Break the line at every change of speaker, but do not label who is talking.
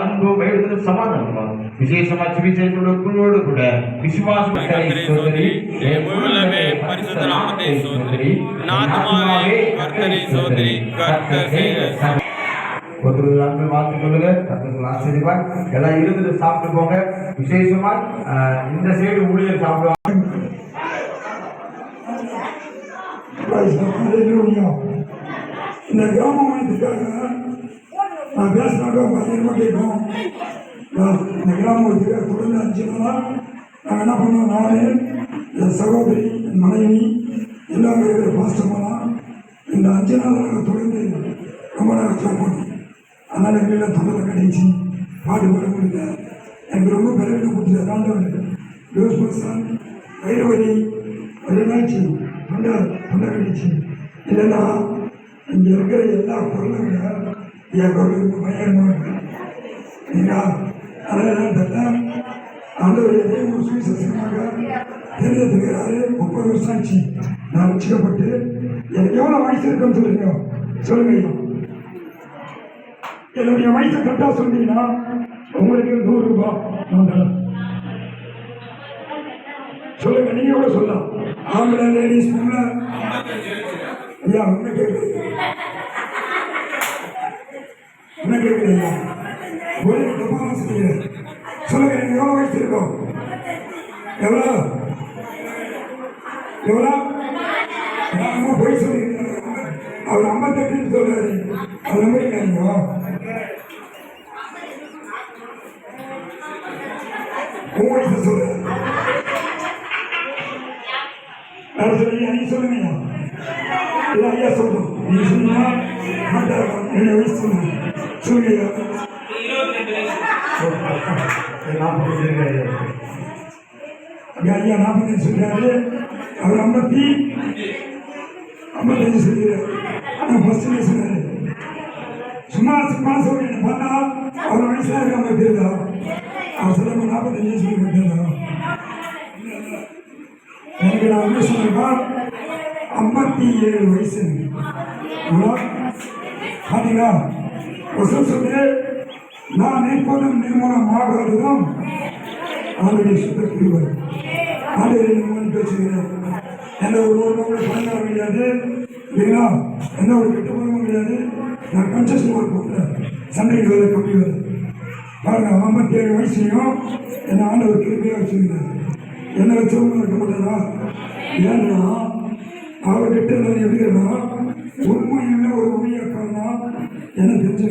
அன்பு வயது சமாதானம்? விசேஷமா சுவிசேஷங்களோடு கூட விசுவாசம்
கர்த்தரை சோதரி, என் உள்ளமே பரிசுத்த நாமத்தை சோதரி, என் ஆத்துமாவே கர்த்தரை சோதரி, கர்த்தர் செய்த
ஒரு அன்பு பார்த்து கொள்ளுங்க. கர்த்தர்கள் ஆசிரியப்பார் எல்லாம் இருந்துட்டு சாப்பிட்டு போங்க. விசேஷமா இந்த சைடு ஊழியர் சாப்பிடுவாங்க.
இந்த நான் பேசினாக்க பயங்கரமாக கேட்கும் நான் இந்த கிராமத்துக்காக தொடர்ந்து அஞ்சு நாளாக நாங்கள் என்ன பண்ணோம் நானே என் சகோதரி என் மனைவி எல்லாமே இருக்கிற பாஸ்டமெல்லாம் இந்த அஞ்சு நாள் நாங்கள் தொடர்ந்து ரொம்ப நேரம் ஜோம் பண்ணோம். அதனால் எங்களெல்லாம் தொண்டரை கிடைச்சி. பாட்டு வர முடியல. எனக்கு ரொம்ப பெருமையை கொடுத்துருக்காரு ஆண்டவர் யோஸ் பர்சன் வயிறு வலி ஒரு நாச்சு தொண்டை தொண்டை கடிச்சு. இல்லைன்னா இங்கே இருக்கிற எல்லா பொருளும் விட என் குரல் ரொம்ப பயங்கரமாக இருக்கு நீங்கள் அதெல்லாம் தெரியல ஆண்டவர் எதே ஒரு சுவிசேஷமாக தெரிஞ்சிருக்கிறாரு முப்பது வருஷம் ஆச்சு நான் ரசிக்கப்பட்டு எனக்கு எவ்வளோ வயசு இருக்குன்னு சொல்லுங்க. சொல்லுங்க. ஐயா என்னுடைய வயசை கரெக்டாக சொன்னீங்கன்னா உங்களுக்கு நூறு ரூபாய் நான் தரேன். சொல்லுங்க நீங்க கூட சொல்லலாம். ஆம்பளை லேடிஸ் பொம்பளை ஐயா உன்ன கேட்குது. என்ன சொல்லுங்க நீங்க எவ்வளவு வயசு எவ்வளோ எவ்வளோ நான் போய் அவர் ஐம்பத்தெட்டுன்னு சொல்றாரு. அது நம்புறீங்க நீங்க? உங்க வயசு சொல்லுங்க. சொல்லுங்க. நீ சொன்னா மாட்டாங்க என்ன வயசு சொல்லுங்க. சொல்லுங்க. ஐயா
நாற்பத்தி
நாற்பத்தஞ்சு சொல்றாரு. அவர் ஐம்பத்தி ஐம்பத்தஞ்சு சொல்கிறார் ஆனால் ஃபர்ஸ்ட் சொன்னாரு. சும்மா சும்மா சொல்றீங்க பார்த்தா அவர் வயசுல இருக்காம தெரியுதா? அவர் நாற்பத்தஞ்சு சொல்லி கொடுத்தா எனக்கு நான் வந்து சொன்னா ஐம்பத்தி ஏழு வயசு இவ்வளோ பார்த்தீங்களா வசூல் நான் எப்போதும் நிர்மூலமாகாததும் ஆளுடைய சுத்த கிருவர் ஆளுடைய நிர்மூலம் பேசுகிறேன் என்ன ஒரு ஒரு மகள் பணம் முடியாது இல்லைங்களா? எந்த ஒரு கெட்ட பணமும் கிடையாது. நான் கன்செஷன் ஒர்க் பண்ணுறேன் சண்டைக்கு வேலை கம்மி வேலை பாருங்க ஐம்பத்தி ஏழு வயசுலையும் என்ன ஆண்டவர் கிருமையாக வச்சுருந்தார் என்ன வச்சவங்க இருக்க மாட்டாரா ஏன்னா அவர்கிட்ட நான் எப்படின்னா உண்மையுள்ள ஒரு ஊழியக்காரனா என்ன தெரிஞ்ச